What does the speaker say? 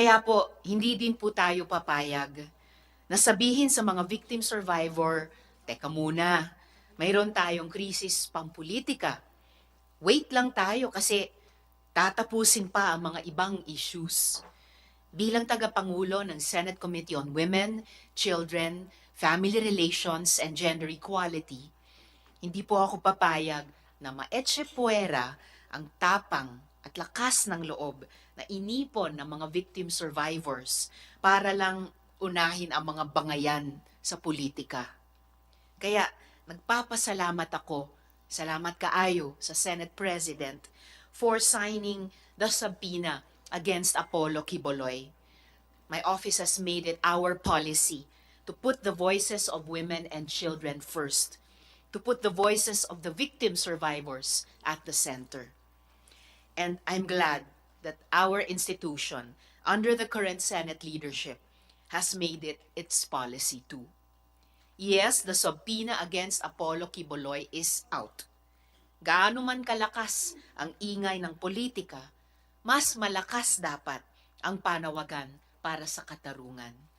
Kaya po, hindi din po tayo papayag na sabihin sa mga victim survivor, teka muna, mayroon tayong krisis pampolitika. Wait lang tayo kasi tatapusin pa ang mga ibang issues. Bilang tagapangulo ng Senate Committee on Women, Children, Family Relations, and Gender Equality, hindi po ako papayag na puwera ang tapang at lakas ng loob na inipon ng mga victim survivors para lang unahin ang mga bangayan sa politika. Kaya nagpapasalamat ako, salamat kaayo sa Senate President for signing the subpoena against Apollo Kiboloy. My office has made it our policy to put the voices of women and children first, to put the voices of the victim survivors at the center. And I'm glad that our institution, under the current Senate leadership, has made it its policy too. Yes, the subpoena against Apollo Kiboloy is out. Gaano man kalakas ang ingay ng politika, mas malakas dapat ang panawagan para sa katarungan.